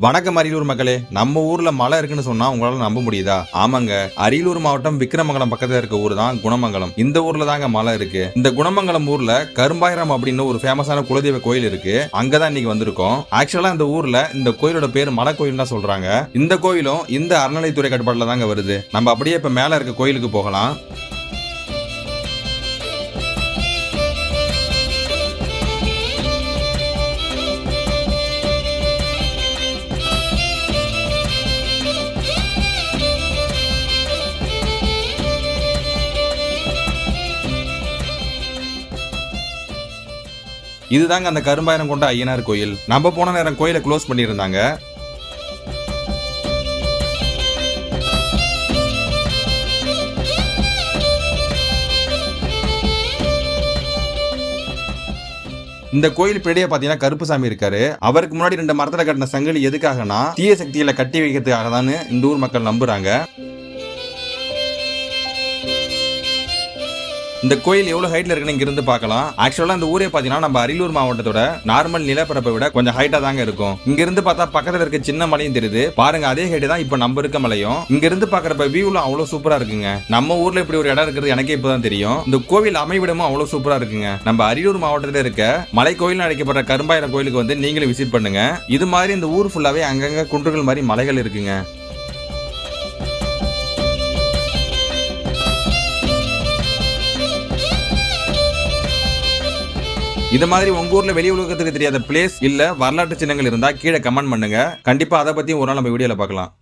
வணக்கம் அரியலூர் மக்களே. நம்ம ஊர்ல மலை இருக்குன்னு சொன்னா உங்களால நம்ப முடியுதா? ஆமாங்க. அரியலூர் மாவட்டம் விக்ரமங்கலம் பக்கத்துல இருக்க ஊர் தான் குணமங்கலம். இந்த ஊர்ல தாங்க மலை இருக்கு. இந்த குணமங்கலம் ஊர்ல கரும்பாயிரம் அப்படின்னு ஒரு ஃபேமஸான குலதெய்வ கோயில் இருக்கு. அங்கதான் இன்னைக்கு வந்திருக்கோம். ஆக்சுவலா இந்த ஊர்ல இந்த கோயிலோட பேர் மலை கோயில் தான் சொல்றாங்க. இந்த கோயிலும் இந்த அறநிலைத்துறை கட்டுப்பாட்டுல தாங்க வருது. நம்ம அப்படியே இப்ப மேல இருக்க கோயிலுக்கு போகலாம். இதுதாங்க அந்த கரும்பாயிரம் கொண்ட ஐயனார் கோயில். நம்ம போன நேரம் கோயிலை க்ளோஸ் பண்ணியிருந்தாங்க. இந்த கோயில் பின்னாடியே பாத்தீங்கன்னா கருப்புசாமி இருக்காரு. அவருக்கு முன்னாடி ரெண்டு மரத்துல கட்டின சங்கிலி எதுக்காகனா தீய சக்திகளை கட்டி வைக்கிறதுக்காக தான் இந்த ஊர் மக்கள் நம்புறாங்க. இந்த கோயில் எவ்வளவு ஹைட்ல இருக்குன்னு இங்க இருந்து பார்க்கலாம் ஆக்சுவலா இந்த ஊரே பாத்தீங்கன்னா நம்ம அரியலூர் மாவட்டத்தோட நார்மல் நிலப்பரப்பை விட கொஞ்சம் ஹைட்டா தாங்க இருக்கும். இங்க இருந்து பார்த்தா பக்கத்துல இருக்க சின்ன மலையும் தெரியுது. பாருங்க அதே ஹைட் தான் இப்ப நம்ம இருக்க மலையும். இங்க இருந்து பாக்குறப்ப வியூல அவ்வளவு சூப்பரா இருக்குங்க. நம்ம ஊர்ல இப்படி ஒரு இடம் இருக்கிறது எனக்கே இப்பதான் தெரியும். இந்த கோவில் அமைவிடமும் அவ்வளவு சூப்பரா இருக்குங்க. நம்ம அரியலூர் மாவட்டத்தில் இருக்க மலை கோயில் அழைக்கப்படுற கரும்பாயிரம் கோயிலுக்கு வந்து நீங்களும் விசிட் பண்ணுங்க. இது மாதிரி இந்த ஊர் ஃபுல்லாவே அங்கங்க குன்றுகள் மாதிரி மலைகள் இருக்குங்க. இது மாதிரி உங்க ஊர்ல வெளி உலகத்துக்கு தெரியாத பிளேஸ் இல்ல வரலாற்று சின்னங்கள் இருந்தா கீழே கமெண்ட் பண்ணுங்க. கண்டிப்பா அதை பத்தி ஒரு நாள் நம்ம வீடியோல பார்க்கலாம்.